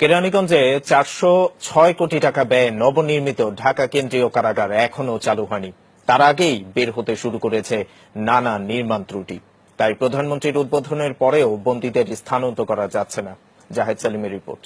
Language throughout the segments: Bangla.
কেরানীগঞ্জে চারশো ছয় কোটি টাকা ব্যয়ে নবনির্মিত ঢাকা কেন্দ্রীয় কারাগার এখনও চালু হয়নি। তার আগেই বের হতে শুরু করেছে নানা নির্মাণ ত্রুটি। তাই প্রধানমন্ত্রীর উদ্বোধনের পরেও বন্দীদের স্থানান্তর করা যাচ্ছে না। জাহেদ সালিমের রিপোর্ট।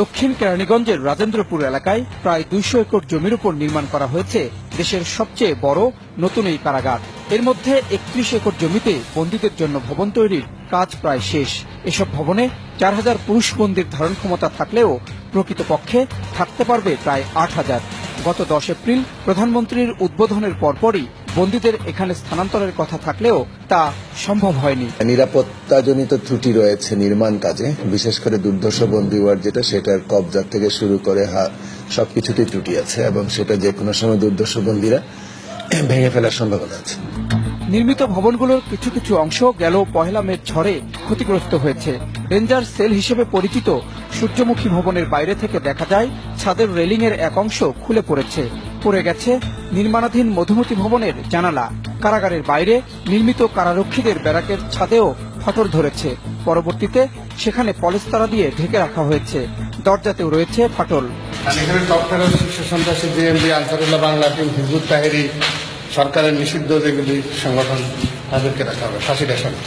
দক্ষিণ কেরানীগঞ্জের রাজেন্দ্রপুর এলাকায় প্রায় দুইশো একর জমির উপর নির্মাণ করা হয়েছে দেশের সবচেয়ে বড় নতুন এই কারাগার। এর মধ্যে একত্রিশ একর জমিতে বন্দীদের জন্য ভবন তৈরির কাজ প্রায় শেষ। এসব ভবনে চার হাজার পুরুষ বন্দির ধারণ ক্ষমতা থাকলেও প্রকৃতপক্ষে থাকতে পারবে প্রায় আট হাজার। গত দশ এপ্রিল প্রধানমন্ত্রীর উদ্বোধনের পরপরই বন্দীদের এখানে স্থানান্তরের কথা থাকলেও তা সম্ভব হয়নি। নিরাপত্তাজনিত ত্রুটি রয়েছে নির্মাণ কাজে বিশেষ করে দুর্দশ বন্দি ওয়ার্ড যেটা সেটার কবজা থেকে শুরু করে সবকিছুতেই ত্রুটি আছে এবং সেটা যে কোনো সময় দুর্দশ বন্দীরা ভেঙে ফেলার সম্ভাবনা আছে। নির্মিত ভবনগুলোর কিছু কিছু অংশ গেল পহেলা মের ঝড়ে ক্ষতিগ্রস্ত হয়েছে। রেঞ্জার সেল হিসেবে পরিচিত সূর্যমুখী ভবনের বাইরে থেকে দেখা যায় ছাদের রেলিং এর এক অংশ খুলে পড়েছে। পড়ে গেছে নির্মাণাধীন মধুমতি ভবনের জানালা কারাগারের বাইরে নির্মিত কারারক্ষীদের ব্যারাকের ছাদেও ফাটল ধরেছে। পরবর্তীতে সেখানে পলেস্তারা দিয়ে ঢেকে রাখা হয়েছে। দরজাতেও রয়েছে ফাটল। এখানে টপ শীর্ষ সন্ত্রাসী জেএমবি আনসারুল্লাহ বাংলা টিম হিজবুত তাহেরি সরকারের নিষিদ্ধ যেগুলি সংগঠন, তাদেরকে রাখা হবে ফাঁসির আসামি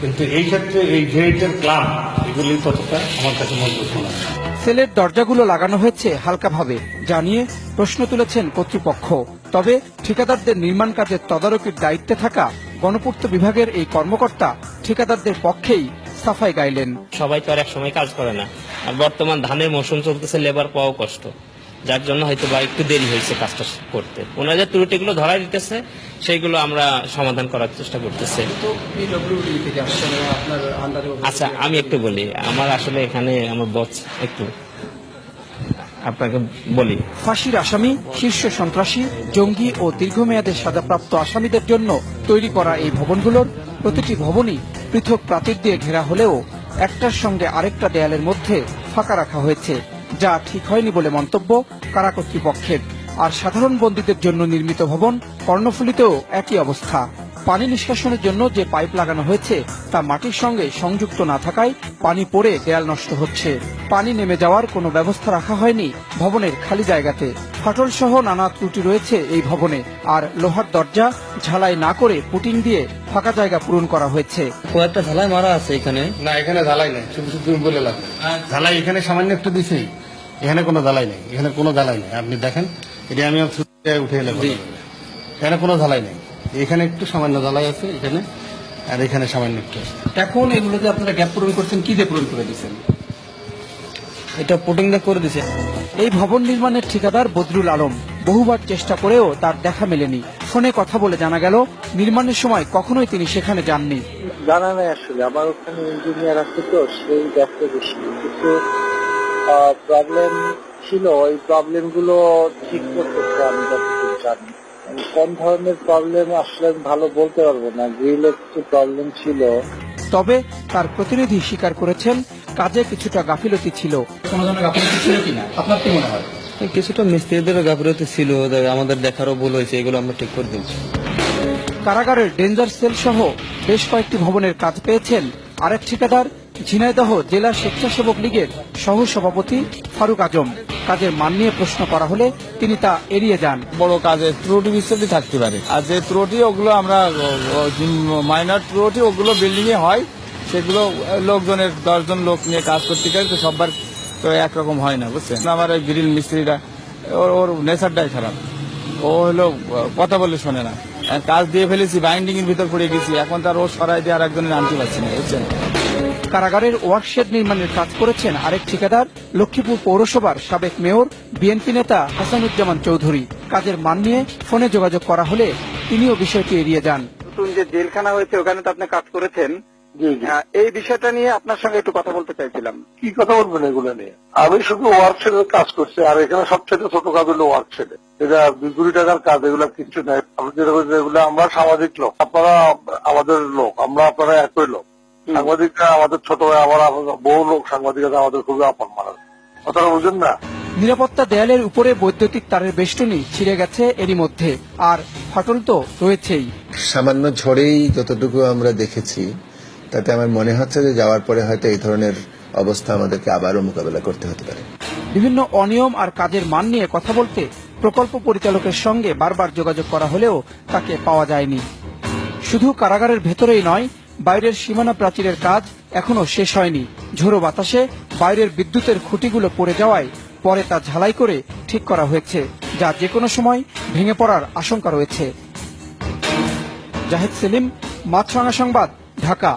কিন্তু এই ক্ষেত্রে এই জেএইটের ক্লাব এগুলি ততটা আমার কাছে মজবুত মনে হয় সেলের দরজাগুলো লাগানো হয়েছে হালকাভাবে জানিয়ে প্রশ্ন তুলেছেন কর্তৃপক্ষ। তবে ঠিকাদারদের নির্মাণ কাজের তদারকির দায়িত্বে থাকা গণপূর্ত বিভাগের এই কর্মকর্তা ঠিকাদারদের পক্ষেই সাফাই গাইলেন। সবাই তো আর এক সময় কাজ করে না। আর বর্তমান ধানের মৌসুম চলতেছে লেবার পাওয়াও কষ্ট। যার জন্য হয়তো বা একটু দেরি হয়েছে কাজটা করতে। ওনারা যে ত্রুটিগুলো ধরাই দিতেছে সেইগুলো আমরা সমাধান করার চেষ্টা করতেছি। আচ্ছা আমি একটু বলি আমার আসলে এখানে আমার বস একটু আপনাকে বলি। ফাঁসির আসামি শীর্ষ সন্ত্রাসী জঙ্গি ও দীর্ঘমেয়াদে সাজাপ্রাপ্ত আসামিদের জন্য তৈরি করা এই ভবনগুলোর প্রতিটি ভবনই পৃথক প্রাচীর দিয়ে ঘেরা হলেও একটার সঙ্গে আরেকটা দেয়ালের মধ্যে ফাঁকা রাখা হয়েছে। যা ঠিক হয়নি বলে মন্তব্য কারা কর্তৃপক্ষের। আর সাধারণ বন্দীদের জন্য নির্মিত ভবন, কর্ণফুলিতেও একই অবস্থা। পানি নিষ্কাশনের জন্য যে পাইপ লাগানো হয়েছে, তা মাটির সঙ্গে সংযুক্ত না থাকায় পানি পড়ে দেয়াল নষ্ট হচ্ছে। পানি নেমে যাওয়ার কোনো ব্যবস্থা রাখা হয়নি ভবনের খালি জায়গাতে। ফাটল সহ নানা ত্রুটি রয়েছে এই ভবনে। আর লোহার দরজা ঝালাই না করে পুটিং দিয়ে ফাঁকা জায়গা পূরণ করা হয়েছে। কয়েকটা ঢালাই মারা আছে এখানে। না এখানে ধালাই নেই। শুধু শুধু বলে লাভ নেই। এখানে সামান্য একটু দিছেই এখানে কোনো ধালাই নেই। এখানে কোনো ধালাই নেই। আপনি দেখেন এটা আমি উঠে এলাম এখানে কোনো ধালাই নেই। এখানে একটু সামান্য ধালাই আছে এখানে আর এখানে সামান্য একটু এখন এগুলোতে আপনারা গ্যাপ পূরণ করছেন কি দিয়ে পূরণ করে দিচ্ছেন? এটা পুটিংটা করে দিছে। এই ভবন নির্মাণের ঠিকাদার বদরুল আলম বহুবার চেষ্টা করেও তার দেখা মেলেনি। ফোনে কথা বলে জানা গেল নির্মাণের সময় কখনোই তিনি সেখানে যাননি। জানা নাই আসলে আমার ওখানে ইঞ্জিনিয়ার আছে তো সেই দেখতে বেশি কিছু প্রবলেম ছিল ওই প্রবলেমগুলো ঠিক করতে আমি যতটুকু জানি। কোন ধরনের প্রবলেম আসলে ভালো বলতে পারব না। গ্রিলের কিছু প্রবলেম ছিল তবে তার প্রতিনিধি স্বীকার করেছেন কাজে কিছুটা গাফিলতি ছিল। কোনো ধরনের গাফিলতি ছিল কিনা? আপনার কি মনে হয়? কিছুটা মিস্ত্রিদের গাফিলতি ছিল আমাদের দেখারও ভুল হয়েছে এগুলো আমরা ঠিক করে দিচ্ছি কারাগারের ডেঞ্জার সেল সহ বেশ কয়েকটি ভবনের কাজ পেয়েছেন আরেক ঠিকাদার ঝিনাইদহ জেলা স্বেচ্ছাসেবক লীগের সহ সভাপতি ফারুক আজম। কাজের মান নিয়ে প্রশ্ন করা হলে তিনি তা এড়িয়ে যান। বড় কাজে ত্রুটি বিচ্ছুটি থাকতে পারে। আর যে ত্রুটি ওগুলো আমরা মাইনার ত্রুটি ওগুলো বিল্ডিং এ হয়। সেগুলো লোকজনের দশজন লোক নিয়ে কাজ করতে গেলে তো সবার তো একরকম হয় না বুঝছেন? আমার ওই গ্রিল মিস্ত্রিটা ওর ওর নেচারটাই খারাপ। ও হলো কথা বলে শোনে না। আর কাজ দিয়ে ফেলেছি বাইন্ডিং এর ভিতর পড়ে গেছি এখন তার ও সরাই দিয়ে আর একজনের আনতে পারছি না বুঝছেন? কারাগারের ওয়ার্কশেড নির্মাণের কাজ করেছেন আরেক ঠিকাদার লক্ষ্মীপুর পৌরসভার সাবেক মেয়র বিএনপি নেতা হাসানুজ্জামান চৌধুরী। কাজের মান নিয়ে ফোনে যোগাযোগ করা হলে তিনিও বিষয়টি এড়িয়ে যান। নতুন যে জেলখানা হয়েছে ওখানে তো আপনি কাজ করেছেন। এই বিষয়টা নিয়ে আপনার সঙ্গে একটু কথা বলতে চাইছিলাম। কি কথা বলবেন এগুলো নিয়ে? আমি শুধু ওয়ার্ক ওয়ার্কশেডের কাজ করছি আর এখানে সবচেয়ে ছোট কাজ হলো ওয়ার্কশেডে এটা দুই কোটি টাকার কাজ এগুলো কিচ্ছু নেই। এগুলো আমরা সামাজিক লোক আপনারা আমাদের লোক আমরা আপনারা একই লোক। সাংবাদিকরা আমাদের ছোট ভাই আমার বহু লোক সাংবাদিকতা আমাদের খুবই আপন মানার কথাটা বুঝেন না? নিরাপত্তা দেয়ালের উপরে বৈদ্যুতিক তারের বেষ্টনী ছিঁড়ে গেছে এরই মধ্যে আর ফাটল তো রয়েছেই। সামান্য ঝড়েই যতটুকু আমরা দেখেছি তাতে আমার মনে হচ্ছে যে যাওয়ার পরে হয়তো এই ধরনের অবস্থা আমাদেরকে আবারও মোকাবেলা করতে হতে পারে। বিভিন্ন অনিয়ম আর কাজের মান নিয়ে কথা বলতে প্রকল্প পরিচালকের সঙ্গে বারবার যোগাযোগ করা হলেও তাকে পাওয়া যায়নি। শুধু কারাগারের ভেতরেই নয়, বাইরের সীমানা প্রাচীরের কাজ এখনও শেষ হয়নি। ঝোড়ো বাতাসে বাইরের বিদ্যুতের খুঁটিগুলো পড়ে যাওয়ায় পরে তা ঝালাই করে ঠিক করা হয়েছে, যা যে কোনো সময় ভেঙে পড়ার আশঙ্কা রয়েছে। জাহেদ সেলিম, মাছরাঙা সংবাদ, ঢাকা।